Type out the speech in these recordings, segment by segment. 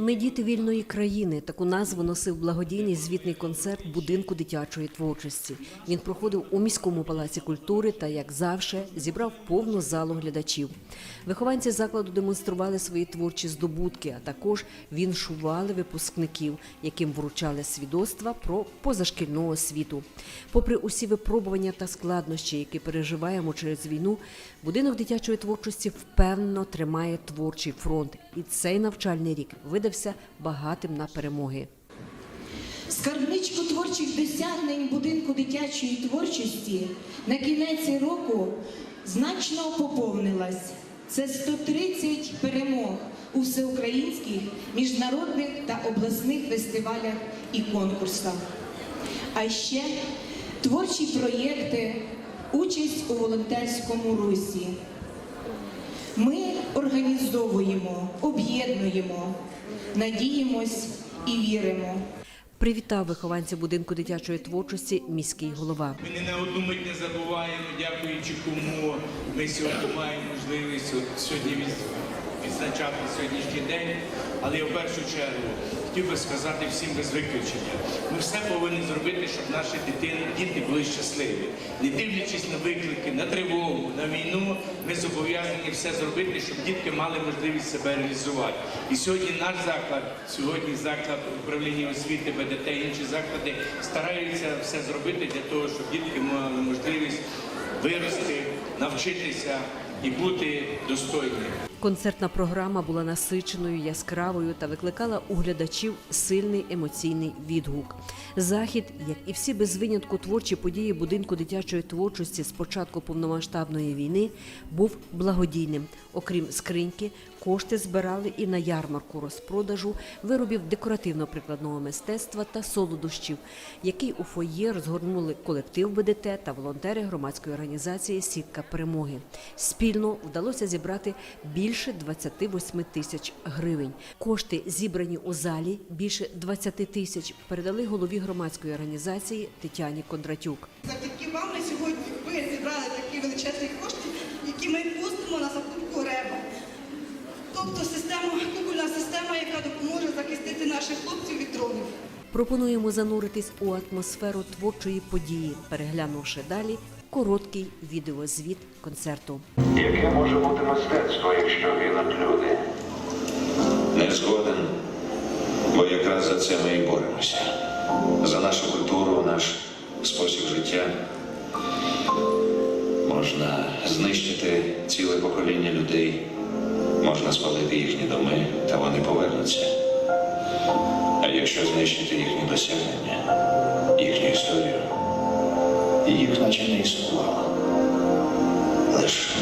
Ми діти вільної країни. Таку назву носив благодійний звітний концерт будинку дитячої творчості. Він проходив у міському палаці культури та, як завжди, зібрав повну залу глядачів. Вихованці закладу демонстрували свої творчі здобутки, а також віншували випускників, яким вручали свідоцтва про позашкільну освіту. Попри усі випробування та складнощі, які переживаємо через війну, будинок дитячої творчості впевнено тримає творчий фронт, і цей навчальний рік видався багатим на перемоги. Скарбничку творчих досягнень будинку дитячої творчості на кінець року значно поповнилась. Це 130 перемог у всеукраїнських, міжнародних та обласних фестивалях і конкурсах. А ще творчі проєкти, участь у волонтерському русі. Ми організовуємо, об'єднуємо, надіємось і віримо. Привітав вихованців будинку дитячої творчості міський голова. Ми не на одну мить не забуваємо, дякуючи кому ми сьогодні маємо можливість сьогодні відзначати сьогоднішній день. Але в першу чергу хотів би сказати всім без виключення. Ми все повинні зробити, щоб наші дитини, діти були щасливі. Не дивлячись на виклики, на тривогу, на війну, ми зобов'язані все зробити, щоб дітки мали можливість себе реалізувати. І сьогодні наш заклад, сьогодні заклад управління освіти, БДТ інші заклади стараються все зробити для того, щоб дітки мали можливість вирости, навчитися і бути достойними. Концертна програма була насиченою, яскравою та викликала у глядачів сильний емоційний відгук. Захід, як і всі без винятку творчі події будинку дитячої творчості з початку повномасштабної війни, був благодійним. Окрім скриньки, кошти збирали і на ярмарку розпродажу виробів декоративно-прикладного мистецтва та солодощів, який у фоє розгорнули колектив БДТ та волонтери громадської організації Сітка перемоги. Спільно вдалося зібрати більше 28 тисяч гривень. Кошти, зібрані у залі, більше 20 тисяч, передали голові громадської організації Тетяні Кондратюк. Завдяки вам ми сьогодні ви зібрали такі величезні кошти, які ми пустимо на закупку РЕБа. Тобто система, купольна система, яка допоможе захистити наших хлопців від дронів. Пропонуємо зануритись у атмосферу творчої події, переглянувши далі короткий відеозвіт концерту. Яке може бути мистецтво, якщо гинуть люди? Не згоден, бо якраз за це ми і боремося. За нашу культуру, наш спосіб життя. Можна знищити ціле покоління людей, можна спалити їхні доми, та вони повернуться. А якщо знищити їхні досягнення, їхню історію, їх наче не існувало. Лиш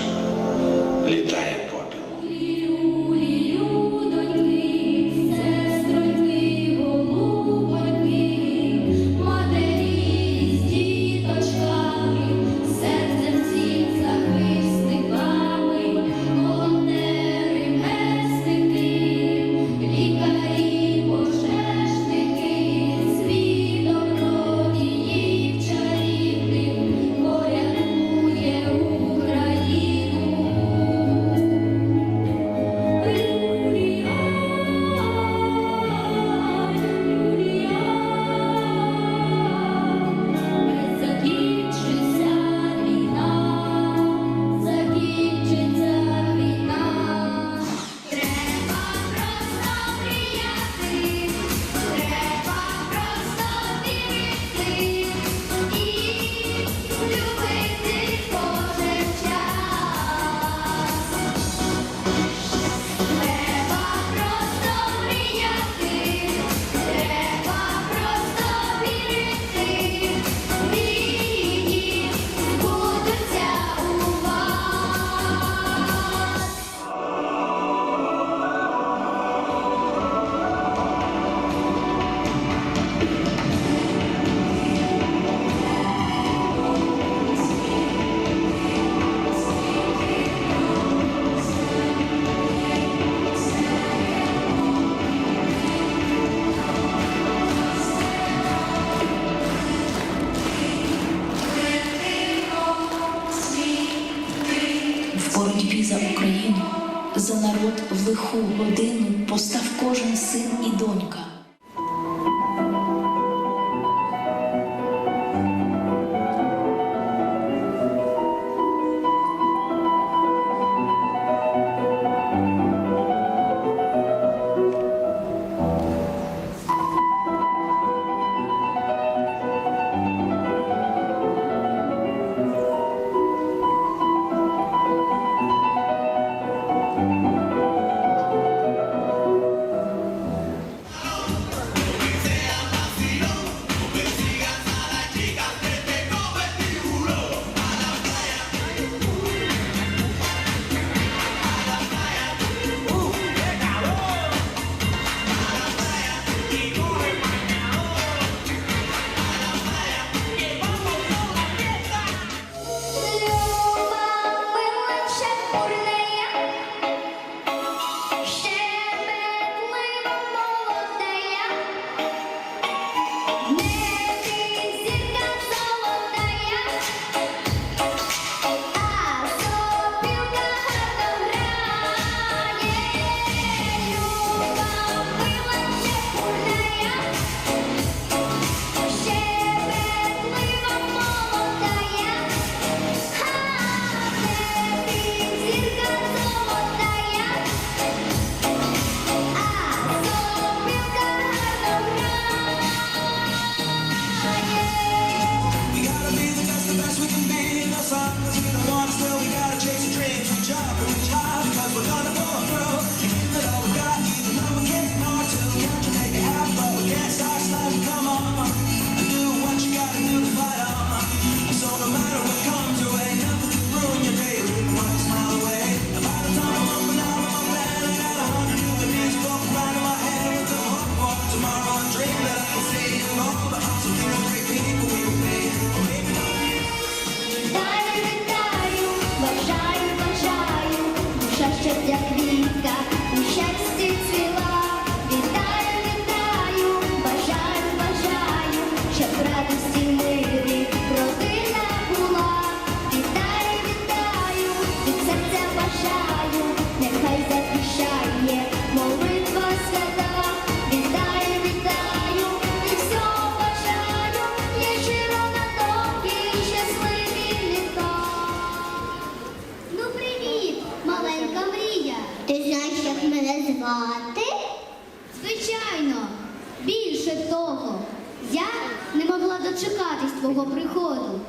твого приходу.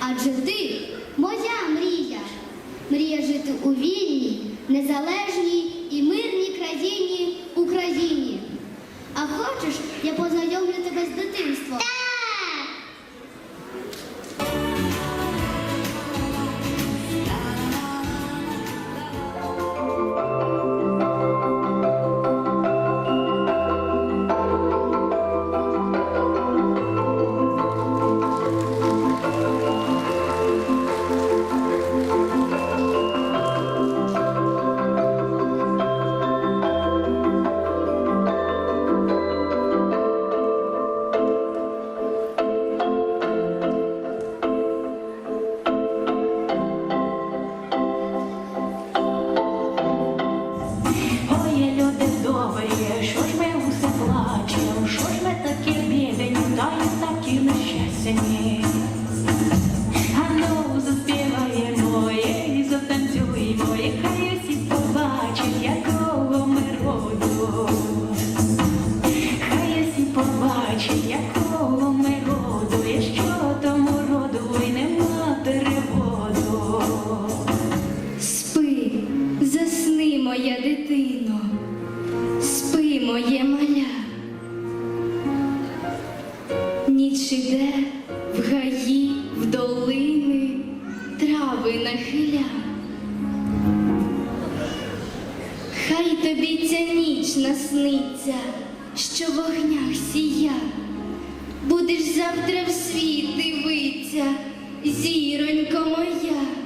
Адже ти моя мрія, мрія жити у вільній, незалежній і мирній країні Україні. А хочеш, я познайомлю тебе з дитинством. Будеш завтра в світ дивиться, зіронько моя.